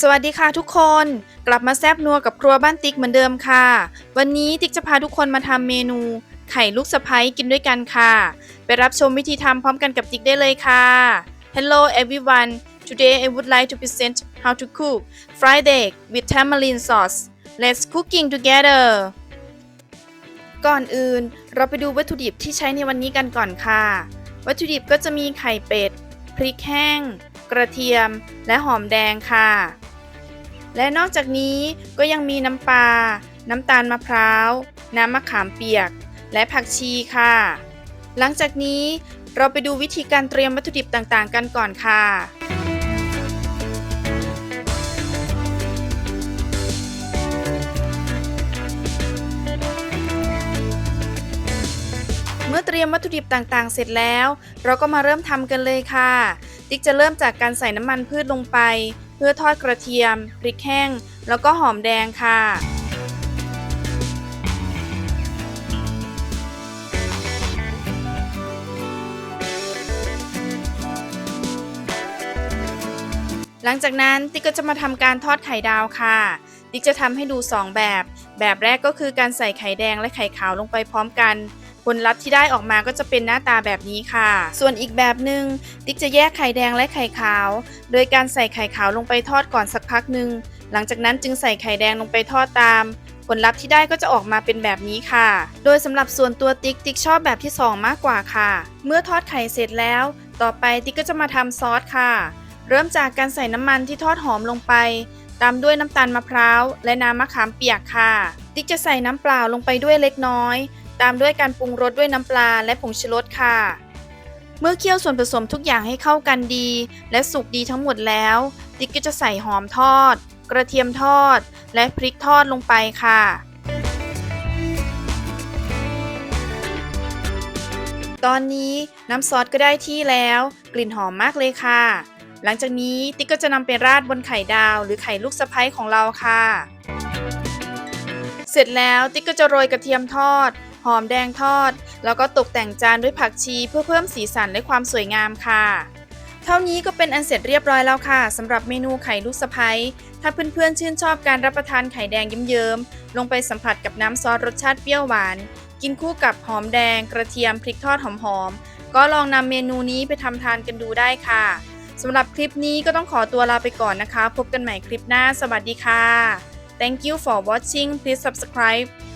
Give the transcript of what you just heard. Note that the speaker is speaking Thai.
สวัสดีค่ะทุกคน กลับมาแซบนัวกับครัวบ้านติ๊กเหมือนเดิมค่ะ วันนี้ติ๊กจะพาทุกคนมาทำเมนู ไข่ลูกสะพ้ยกินด้วยกันค่ะ ไปรับชมวิธีทำพร้อมกันกับติ๊กได้เลยค่ะ Hello everyone today I would like to present how to cook fried egg with tamarind sauce let's cooking together ก่อนอื่นเราไปดูวัตถุดิบที่ใช้ในวันนี้กันก่อนค่ะ วัตถุดิบก็จะมีไข่เป็ด พริกแห้ง กระเทียม และหอมแดงค่ะ และนอกจากนี้ก็ยังมีน้ำปลา น้ำตาลมะพร้าว น้ำมะขามเปียก และผักชีค่ะ หลังจากนี้เราไปดูวิธีการเตรียมวัตถุดิบต่างๆ กันก่อนค่ะเมื่อเตรียมวัตถุดิบต่างๆ เสร็จแล้ว เราก็มาเริ่มทำกันเลยค่ะ ติ๊กจะเริ่มจากการใส่น้ำมันพืชลงไป เพื่อทอดกระเทียมพริกแห้ง แล้วก็หอมแดงค่ะ หลังจากนั้นติ๊กก็จะมาทำการทอดไข่ดาวค่ะ ติ๊กจะทำให้ดู 2 แบบ แบบแรกก็คือการใส่ไข่แดงและไข่ขาวลงไปพร้อมกัน ผลลัพธ์ที่ได้ออกมาก็จะเป็นหน้าตาแบบนี้ค่ะ ส่วนอีกแบบหนึ่งติ๊กจะแยกไข่แดงและไข่ขาว โดยการใส่ไข่ขาวลงไปทอดก่อนสักพักหนึ่งหลังจากนั้นจึงใส่ไข่แดงลงไปทอดตาม ผลลัพธ์ที่ได้ก็จะออกมาเป็นแบบนี้ค่ะ โดยสำหรับส่วนตัวติ๊กติ๊กชอบแบบที่ 2 มากกว่าค่ะ เมื่อทอดไข่เสร็จแล้ว ต่อไปติ๊กก็จะมาทำซอสค่ะ เริ่มจากการใส่น้ำมันที่ทอดหอมลงไป ตามด้วยน้ำตาลมะพร้าวและน้ำมะขามเปียกค่ะ ติ๊กจะใส่น้ำเปล่าลงไปด้วยเล็กน้อย ตามด้วยการปรุงรสด้วยน้ำปลาและผงชูรสค่ะ เมื่อเคี่ยวส่วนผสมทุกอย่างให้เข้ากันดี และสุกดีทั้งหมดแล้ว ติ๊กก็จะใส่หอมทอด กระเทียมทอด และพริกทอดลงไปค่ะ ตอนนี้น้ำซอสก็ได้ที่แล้ว กลิ่นหอมมากเลยค่ะ หลังจากนี้ติ๊กก็จะนำไปราดบนไข่ดาว หรือไข่ลูกสะใภ้ของเราค่ะเสร็จแล้วติ๊กก็จะโรยกระเทียมทอด หอมแดงทอด แล้วก็ตกแต่งจานด้วยผักชีเพื่อเพิ่มสีสันและความสวยงามค่ะ เท่านี้ก็เป็นอันเสร็จเรียบร้อยแล้วค่ะสำหรับเมนูไข่ลูกสะใภ้ถ้าเพื่อนๆชื่นชอบการรับประทานไข่แดงเยิ้มๆลงไปสัมผัสกับน้ำซอสรสชาติเปรี้ยวหวาน กินคู่กับหอมแดง กระเทียมพริกทอดหอมๆก็ลองนำเมนูนี้ไปทำทานกันดูได้ค่ะสำหรับคลิปนี้ก็ต้องขอตัวลาไปก่อนนะคะ พบกันใหม่คลิปหน้า สวัสดีค่ะ Thank you for watching please subscribe